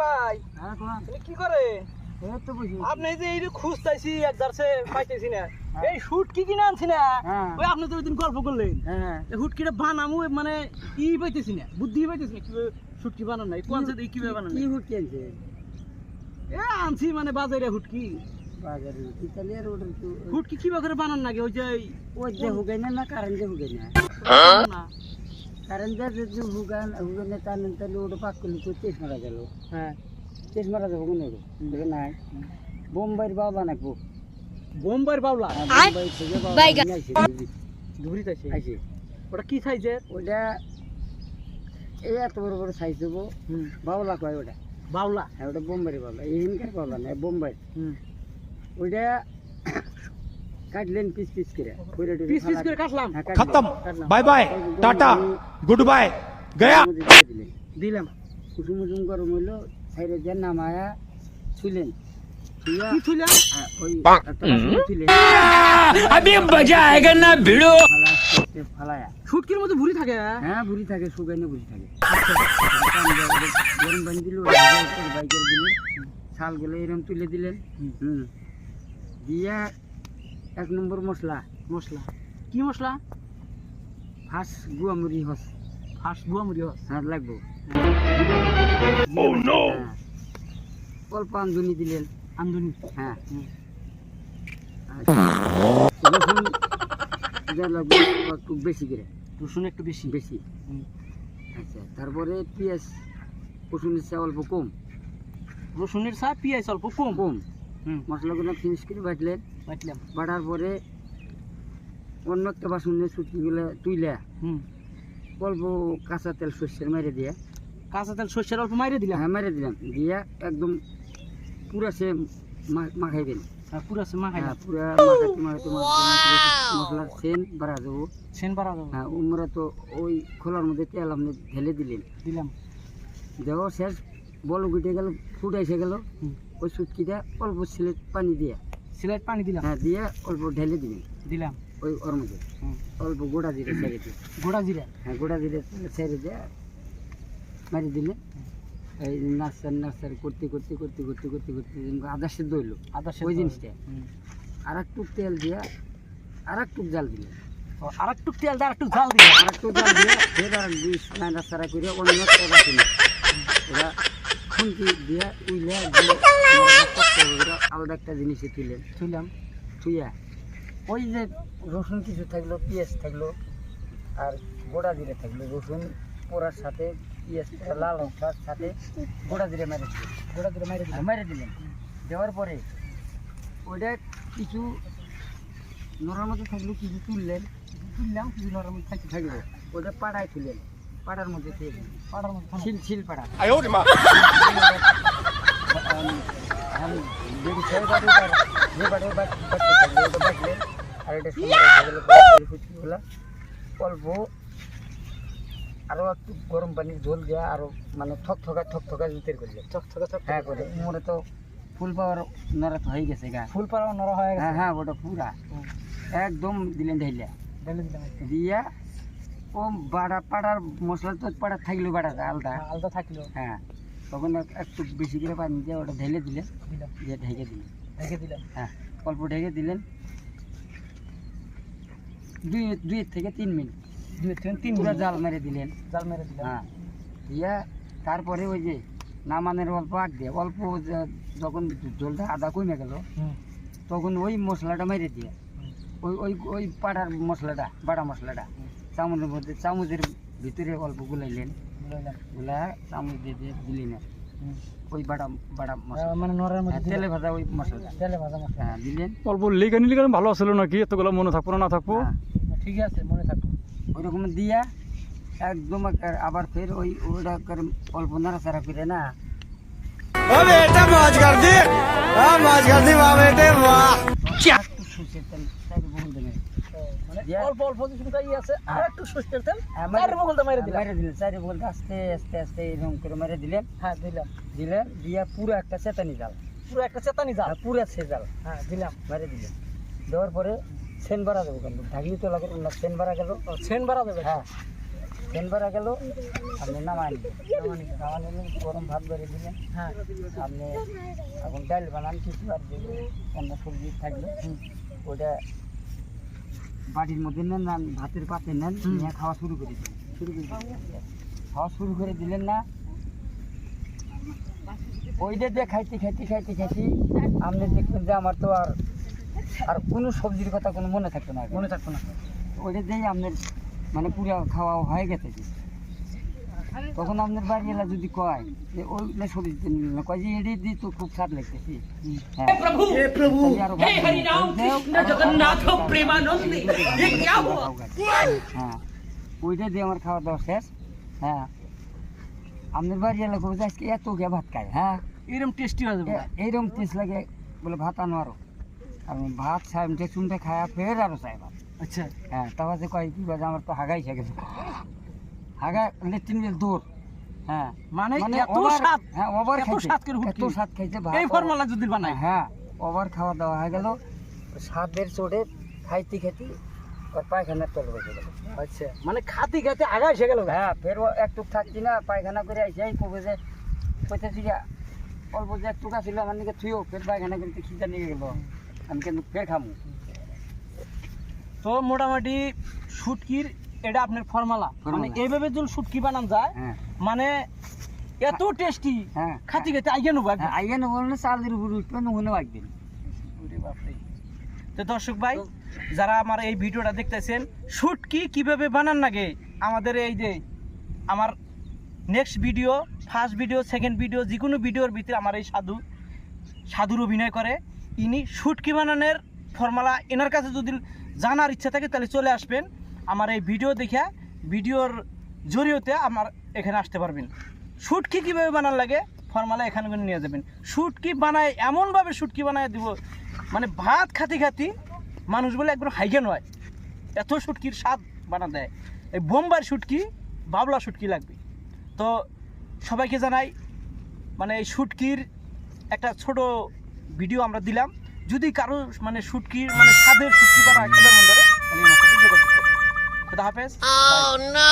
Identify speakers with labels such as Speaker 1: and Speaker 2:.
Speaker 1: ভাই
Speaker 2: হ্যাঁ কোন?
Speaker 1: তুমি কি করে?
Speaker 2: এই তো বুঝি
Speaker 1: আপনি যে এই যে এক জারসে পাইতেছি না। এই শুট কি কিনে আনছি না?
Speaker 2: হ্যাঁ।
Speaker 1: ওই আপনি তো ওই গল্প করলেন।
Speaker 2: হ্যাঁ।
Speaker 1: হুট কিটা বানামু মানে ই পাইতেছি না বুদ্ধি পাইতেছি না কীভাবে শুট কি বানান নাই কোন সাথে কীভাবে বানান
Speaker 2: কি হুট কিনছে
Speaker 1: এ আনছি মানে বাজারে হুট কি।
Speaker 2: বাজারে ইতালিয়ার ওটার তো
Speaker 1: হুট কি কীভাবে করে বানান নাকি? ওই যে
Speaker 2: ওই যে হুগাই না না কারেন্ট যে হুগাই না।
Speaker 1: না
Speaker 2: হুগান হুগাই না তার তাহলে ওটা পাক করলে তো চেস মারা গেল।
Speaker 1: হ্যাঁ।
Speaker 2: চেস মারা যাব কোন দেখে নাই। বোম্বাইয়ের বাবা নাকবো
Speaker 1: বোম্বাইয়ের বাউলা
Speaker 2: বোম্বাই থেকে বাবা নিয়ে আইছে
Speaker 1: ধুবড়ি তাইছে
Speaker 2: আইছে।
Speaker 1: ওটা কি সাইজের
Speaker 2: ওটা এই এত বড় বড় সাইজ দেবো
Speaker 1: হুম।
Speaker 2: বাউলা কয় ওটা?
Speaker 1: বাউলা
Speaker 2: হ্যাঁ ওটা বোম্বাইয়ের বাউলা এই হিমকার বাউলা না বোম্বাই
Speaker 1: হুম।
Speaker 2: ওইটা কাটলেন পিস পিস করে
Speaker 1: পিস পিস করে কাটলাম
Speaker 3: খতম বাই বাই টাটা
Speaker 2: গুড বাই গয়া
Speaker 1: দিলাম
Speaker 2: কুসুম কুসুম গরম হইল সাইরে যে নাম নামায়া ছুলেন
Speaker 1: ছুটকির মতো ভুড়ি থাকে
Speaker 2: হ্যাঁ ভুড়ি থাকে থাকে গরম পানি দিল বাইকের দিলেন শাল এরকম তুলে দিলেন হুম দিয়া এক নম্বর মশলা
Speaker 1: মশলা। কি মশলা?
Speaker 2: ফার্স্ট গুয়ামুড়ি হস।
Speaker 1: ফার্স্ট বুয়া মুড়ি হস?
Speaker 2: হ্যাঁ লাগবো।
Speaker 3: Oh no!
Speaker 2: হ্যাঁ। অল্প আন্দুনি দিলেন
Speaker 1: আন্দুনি
Speaker 2: হ্যাঁ। আচ্ছা। রসুন যা লাগবে একটু বেশি করে।
Speaker 1: রসুন একটু বেশি?
Speaker 2: বেশি। আচ্ছা তারপরে পেঁয়াজ রসুনের চা অল্প কম।
Speaker 1: রসুনের চা পেঁয়াজ অল্প কম?
Speaker 2: কম। মশলাগুলো ফিনিশ করে বাটলেন
Speaker 1: বাটলাম।
Speaker 2: বাটার পরে অন্য একটা বাসনে সুটকিগুলো তুইলা।
Speaker 1: হুম।
Speaker 2: অল্প কাঁচা তেল সর্ষের মেরে দিয়ে।
Speaker 1: কাঁচা তেল সর্ষের অল্প মাইরে দিলাম?
Speaker 2: হ্যাঁ মেরে দিলাম। দিয়া একদম পুরা সে মা- মাখাইবেন।
Speaker 1: হ্যাঁ পুরো মাখাই
Speaker 2: হ্যাঁ পুরা মাখাইতে মাখাইতে মাখাইতে মশলার সেন বাড়া
Speaker 1: সেন যাবে।
Speaker 2: হ্যাঁ উমরা তো ওই খোলার মধ্যে তেল আপনি ঢেলে দিলেন।
Speaker 1: দিলাম।
Speaker 2: দেওয়া শেষ বল উঠে গেল ফুট এসে গেল। ওই সুটকিটা অল্প সিলেট পানি দিয়ে।
Speaker 1: সিলেট পানি দিলাম?
Speaker 2: হ্যাঁ দিয়ে অল্প ঢেলে দিবেন
Speaker 1: দিলাম।
Speaker 2: ওই ওর মধ্যে। অল্প গোড়া জিরে ছেড়ে দিয়ে
Speaker 1: গোড়া জিরা?
Speaker 2: হ্যাঁ গোড়া জিরে ছেড়ে দিয়ে মারি দিলে এই নার্সার নার্সার করতে করতে করতে করতে করতে করতে আদা সেদ্ধ হইল।
Speaker 1: আদা
Speaker 2: ওই জিনিসটা। আর একটু তেল দিয়ে আর একটু জাল দিলে।
Speaker 1: আর একটু তেল দিয়ে আর একটু জাল দিলাম
Speaker 2: আর একটু জাল দিয়ে ফের আর করে অন্য ওরা খুন্তি দিয়ে উইলে দিয়ে আলাদা একটা জিনিসে তুলেন
Speaker 1: তুইলাম
Speaker 2: থুইয়া ওই যে রসুন কিছু থাকল পেঁয়াজ থাকল আর গোড়া জিরে থাকল। রসুন পোড়ার সাথে পেঁয়াজ লাল লঙ্কার সাথে গোড়া জিরে মেরে দিলেন
Speaker 1: গোড়া জিরা মাইরে দিলাম
Speaker 2: মেরে দিলেন দেওয়ার পরে ওইটা কিছু নরার মধ্যে থাকল কিছু তুললেন।
Speaker 1: তুললাম কিছু নরম থাকি
Speaker 2: থাকল। ওটা পাড়ায় তুলেন পাড়ার মধ্যে
Speaker 1: পাড়ার মধ্যে
Speaker 2: ছিল ছিল পাড়া। অল্প আরও একটু গরম পানির ঝোল দেওয়া আরও মানে থক থকা থক থকা জুতের করলে
Speaker 1: থক থকা থক
Speaker 2: হ্যাঁ করে মোরে তো ফুল পাওয়ার নরা তো হয়ে গেছে গা
Speaker 1: ফুল পাওয়ার নরা হয়ে গেছে
Speaker 2: হ্যাঁ ওটা পুরা একদম দিলেন ঢাইলা দিয়া ও বাড়া পাড়ার মশলা তো পাড়া থাকল বাড়া আলাদা
Speaker 1: আলাদা থাকল
Speaker 2: হ্যাঁ তখন একটু বেশি করে পানি দিয়ে ওটা ঢেলে দিলেন। দিয়ে ঢেকে দিলেন।
Speaker 1: ঢেকে দিলেন
Speaker 2: হ্যাঁ অল্প ঢেকে দিলেন। দুই দুই থেকে তিন মিনিট।
Speaker 1: দুই থেকে তিন মিনিট।
Speaker 2: জাল মেরে দিলেন।
Speaker 1: জাল মেরে দিলাম।
Speaker 2: হ্যাঁ দিয়া তারপরে ওই যে নামানের অল্প আগ দিয়ে অল্প যখন জলটা আদা কমে গেল তখন ওই মশলাটা মেরে দিয়ে ওই ওই ওই পাড়ার মশলাটা বাটা মশলাটা চামচের মধ্যে চামচের ভিতরে অল্প গুলাইলেন। গুলা চামচ দিয়ে দিয়ে দিলেন
Speaker 1: হুম।
Speaker 2: ওই বাটা বাটা মশলা
Speaker 1: আহ, মানে নরের
Speaker 2: হ্যাঁ,
Speaker 1: মধ্যে
Speaker 2: তেলে ভাজা ওই মশলাটা
Speaker 1: তেলে ভাজা মশলা
Speaker 2: হ্যাঁ দিলেন
Speaker 3: অল্প লিগানি লিগানি ভালো আছিল নাকি এতগুলো মনে থাকব না না থাকব
Speaker 2: হ্যাঁ,
Speaker 1: ঠিক আছে মনে থাকো
Speaker 2: ওই রকম দিয়া একদম এক- আবার ফের ওই ওটা করে অল্প নাড়াচাড়া করে না একটু সর্ষের তেল চারি বহল দেবেন
Speaker 1: মানে অল্প অল্প আছে। আর একটু সর্ষের তেল
Speaker 2: হ্যাঁ,
Speaker 1: চার বগলটা মেরে দিলাম।
Speaker 2: মেরে দিলেন চারি আস্তে আস্তে আস্তে এরকম করে মেরে দিলেন।
Speaker 1: হ্যাঁ দিলাম।
Speaker 2: দিলেন দিয়া পুরো একটা চেতানি জাল।
Speaker 1: পুরো একটা চেতানি জাল।
Speaker 2: পুরো সে জাল।
Speaker 1: হ্যাঁ দিলাম।
Speaker 2: মেরে দিলেন। দেওয়ার পরে সেন বাড়া দেবো কিন্তু ঢাকলি তো লাগে না সেন বাড়া গেল।
Speaker 1: সেন বাড়া দেবে?
Speaker 2: হ্যাঁ ফ্যান ভরা গেল। আপনি নামাই নিলেন। নামাই নিলেন গরম ভাত বেড়ে দিলেন।
Speaker 1: হ্যাঁ।
Speaker 2: আপনি এখন ডাল বানান কিছু আর যে অন্য সবজি থাকলে ওটা বাটির মধ্যে নেন না ভাতের পাতে নেন নিয়ে খাওয়া শুরু করে দিলেন। শুরু করে খাওয়া শুরু করে দিলেন না? ওইটা দিয়ে খাইতে খাইতে খাইতে খাইতে আপনি দেখবেন যে আমার তো আর আর কোনো সবজির কথা কোনো মনে থাকতো না মনে থাকতো না। ওইটা দিয়েই আপনার মানে পুরো খাওয়া হয়ে গেছে। তখন আপনার বাড়িওয়ালা যদি কয় যে ওইগুলো সরিয়ে নিল না কয় যে এড়িয়ে দিই তো খুব খারাপ লাগতেছি। হ্যাঁ।, হ্যাঁ। ওইটা দিয়ে আমার খাওয়া দাওয়া শেষ। হ্যাঁ। আপনার বাড়িওয়ালা খুব আজকে এত গে ভাত খায় হ্যাঁ।
Speaker 1: এরকম টেস্টি
Speaker 2: হবে এইরকম টেস্ট লাগে বলে ভাত আনো আরও। আমি ভাত সাহেব চুমটা খায়া ফের আরও সাহেব
Speaker 1: আচ্ছা।
Speaker 2: হ্যাঁ তারপর কয় কি আমার তো হাগাই গেছে। হাগা লেট্রিন গেল দূর হ্যাঁ।
Speaker 1: মানে এত স্বাদ
Speaker 2: হ্যাঁ ওভার
Speaker 1: এত
Speaker 2: খাইছে
Speaker 1: স্বাদ করে
Speaker 2: এত স্বাদ খাইছে ভাত
Speaker 1: এই ফর্মুলা যদি বানাই।
Speaker 2: হ্যাঁ ওভার খাওয়া দাওয়া হয়ে গেল। স্বাদের চোটে খাইতে তল বসে গেল।
Speaker 1: আচ্ছা মানে খাতে খাতে আগা এসে গেল
Speaker 2: হ্যাঁ ফের একটু থাকছি না পায়খানা করে কবে যে অল্প যে একটু ছিল আমার দিকে থুইও ফের পায়খানা করতে খিদা নিয়ে গেল। আমি কিন্তু ফের খামু।
Speaker 1: তো মোটামুটি শুটকির এটা আপনার ফর্মালা। মানে এইভাবে যদি শুটকি বানান যায়
Speaker 2: হ্যাঁ।
Speaker 1: মানে এত টেস্টি
Speaker 2: হ্যাঁ।
Speaker 1: খাতে খাতে আইয়া নেব।
Speaker 2: হ্যাঁ আইয়া নেব চালের উপর উঠবে নহনে একদিন।
Speaker 1: তো দর্শক ভাই যারা আমার এই ভিডিওটা দেখতেছেন শুটকি কীভাবে বানান লাগে আমাদের এই যে আমার next video first video second video যে কোনো ভিডিওর ভিতরে আমার এই সাধু সাধুর অভিনয় করে ইনি শুটকি বানানোর ফর্মুলা এনার কাছে যদি জানার ইচ্ছা থাকে তাহলে চলে আসবেন। আমার এই ভিডিও দেখে, ভিডিওর জরিয়তে আমার এখানে আসতে পারবেন। শুটকি কীভাবে বানার লাগে, ফর্মুলা এখানে নিয়ে যাবেন। শুটকি বানায়, এমনভাবে শুটকি বানায় দিব মানে ভাত খাতি খাতি মানুষ বলে একবার হয়। এত শুটকির স্বাদ বানা দেয়। এই বোম্বার শুটকি বাবলা শুটকি লাগবে? তো সবাইকে জানাই মানে এই শুটকির একটা ছোট ভিডিও আমরা দিলাম। যদি কারও মানে শুটকির মানে স্বাদের শুটকি বানা মন ধরে তাহলে আমার সাথে